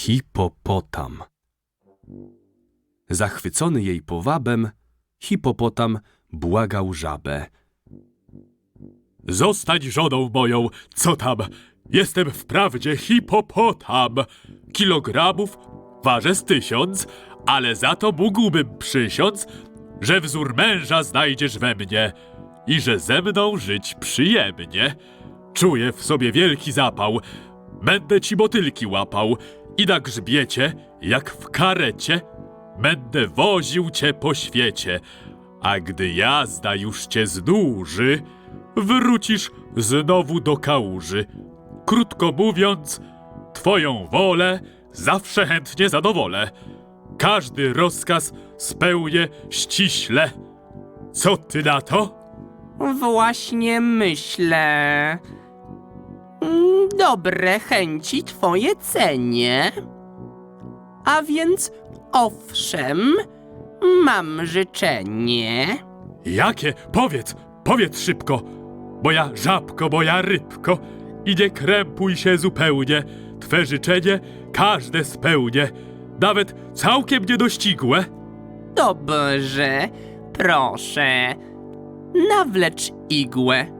Hipopotam. Zachwycony jej powabem, hipopotam błagał żabę. Zostań żoną moją, co tam? Jestem wprawdzie hipopotam. Kilogramów ważę z tysiąc, ale za to mógłbym przysiąc, że wzór męża znajdziesz we mnie i że ze mną żyć przyjemnie. Czuję w sobie wielki zapał, będę ci motylki łapał i na grzbiecie, jak w karecie, będę woził cię po świecie, a gdy jazda już cię znuży, wrócisz znowu do kałuży. Krótko mówiąc, twoją wolę zawsze chętnie zadowolę. Każdy rozkaz spełnię ściśle. Co ty na to? Właśnie myślę. Dobre chęci twoje cenię. A więc owszem, mam życzenie. Jakie? Powiedz, powiedz szybko. Moja żabko, moja rybko. I nie krępuj się zupełnie. Twe życzenie każde spełnię. Nawet całkiem niedościgłe. Dobrze, proszę, nawlecz igłę.